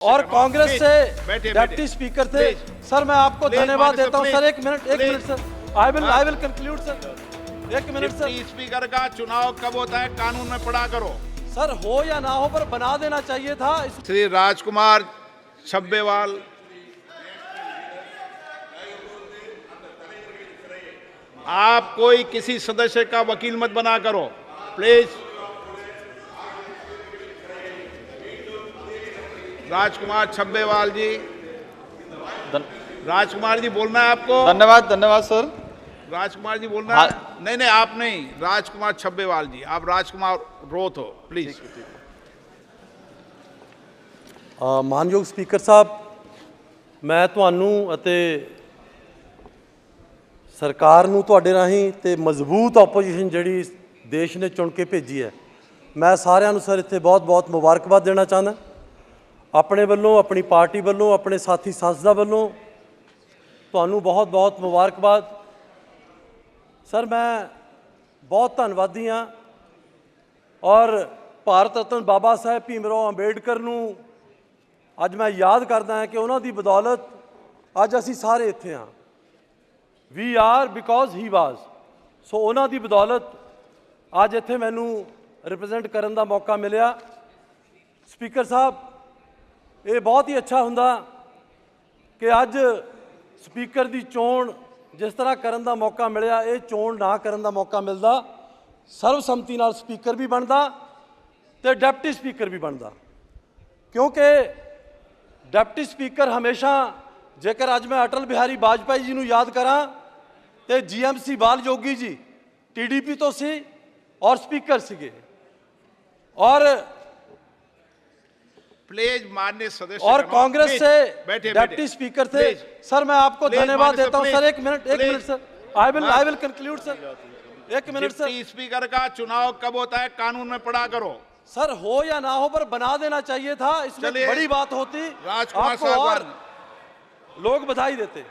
और कांग्रेस से deputy speaker थे। सर मैं आपको धन्यवाद देता हूँ सर, एक मिनट एक minute sir I will. I will conclude sir एक मिनट सर स्पीकर का चुनाव कब होता है कानून में पढ़ा करो। सर हो या ना हो पर बना देना चाहिए था। श्री राजकुमार छब्बेवाल। आप कोई किसी सदस्य का वकील मत बना करो। प्लीज़ राजकुमार छब्बेवाल जी धन- राजकुमार जी बोलना है आपको धन्यवाद धन्यवाद सर राजकुमार जी बोलना हाँ। है नहीं नहीं आप नहीं राजकुमार छब्बेवाल जी आप राजकुमार रोथ हो प्लीज ਅ, ਮਾਨਯੋਗ ਸਪੀਕਰ ਸਾਹਿਬ ਮੈਂ ਤੁਹਾਨੂੰ ਅਤੇ ਸਰਕਾਰ ਨੂੰ ਤੁਹਾਡੇ ਰਾਹੀਂ ਤੇ ਮਜ਼ਬੂਤ ਆਪੋਜੀਸ਼ਨ ਜਿਹੜੀ ਦੇਸ਼ ਨੇ ਚੁਣ ਕੇ ਭੇਜੀ ਹੈ ਮੈਂ ਸਾਰਿਆਂ ਨੂੰ ਸਰ ਇੱਥੇ ਬਹੁਤ-ਬਹੁਤ ਮੁਬਾਰਕਬਾਦ ਦੇਣਾ ਚਾਹੁੰਦਾ ਆਪਣੇ ਵੱਲੋਂ, ਆਪਣੀ ਪਾਰਟੀ ਵੱਲੋਂ, ਆਪਣੇ ਸਾਥੀ ਸੰਸਦਾ ਵੱਲੋਂ ਤੁਹਾਨੂੰ ਬਹੁਤ-ਬਹੁਤ ਮੁਬਾਰਕਬਾਦ। ਸਰ, ਮੈਂ ਬਹੁਤ ਧੰਨਵਾਦੀ ਹਾਂ। ਔਰ ਭਾਰਤ ਰਤਨ ਬਾਬਾ ਸਾਹਿਬ ਭੀਮਰਾਓ ਅੰਬੇਡਕਰ ਨੂੰ ਅੱਜ ਮੈਂ ਯਾਦ ਕਰਦਾ ਹਾਂ ਕਿ ਉਹਨਾਂ ਦੀ ਬਦੌਲਤ ਅੱਜ ਅਸੀਂ ਸਾਰੇ ਇੱਥੇ ਹਾਂ। ਵੀ ਆਰ ਬਿਕੋਜ਼ ਹੀ ਵਾਸ ਸੋ ਉਹਨਾਂ ਦੀ ਬਦੌਲਤ ਅੱਜ ਇੱਥੇ ਮੈਨੂੰ ਰਿਪਰੈਜ਼ੈਂਟ ਕਰਨ ਦਾ ਮੌਕਾ ਮਿਲਿਆ। ਸਪੀਕਰ ਸਾਹਿਬ ਇਹ ਬਹੁਤ ਹੀ ਅੱਛਾ ਹੁੰਦਾ ਕਿ ਅੱਜ ਸਪੀਕਰ ਦੀ ਚੋਣ ਜਿਸ ਤਰ੍ਹਾਂ ਕਰਨ ਦਾ ਮੌਕਾ ਮਿਲਿਆ, ਇਹ ਚੋਣ ਨਾ ਕਰਨ ਦਾ ਮੌਕਾ ਮਿਲਦਾ। ਸਰਵਸੰਮਤੀ ਨਾਲ ਸਪੀਕਰ ਵੀ ਬਣਦਾ ਤੇ ਡਿਪਟੀ ਸਪੀਕਰ ਵੀ ਬਣਦਾ। ਕਿਉਂਕਿ ਡਿਪਟੀ ਸਪੀਕਰ ਹਮੇਸ਼ਾ ਜੇਕਰ ਅੱਜ ਮੈਂ ਅਟਲ ਬਿਹਾਰੀ ਵਾਜਪਾਈ ਜੀ ਨੂੰ ਯਾਦ ਕਰਾਂ ਤੇ ਜੀਐਮਸੀ ਬਾਲ ਜੋਗੀ ਜੀ ਟੀਡੀਪੀ ਤੋਂ ਸੀ ਔਰ ਸਪੀਕਰ ਸੀਗੇ। ਔਰ प्लीज़ मान्य सदस्य और कांग्रेस से डेप्टी स्पीकर थे सर मैं आपको धन्यवाद देता हूँ सर, एक मिनट एक minute sir. I will. I will conclude sir. एक मिनट सर। स्पीकर का चुनाव कब होता है कानून में पढ़ा करो। सर हो या ना हो पर बना देना चाहिए था इसमें बड़ी बात होती। राजकुमार आपको और लोग बधाई देते।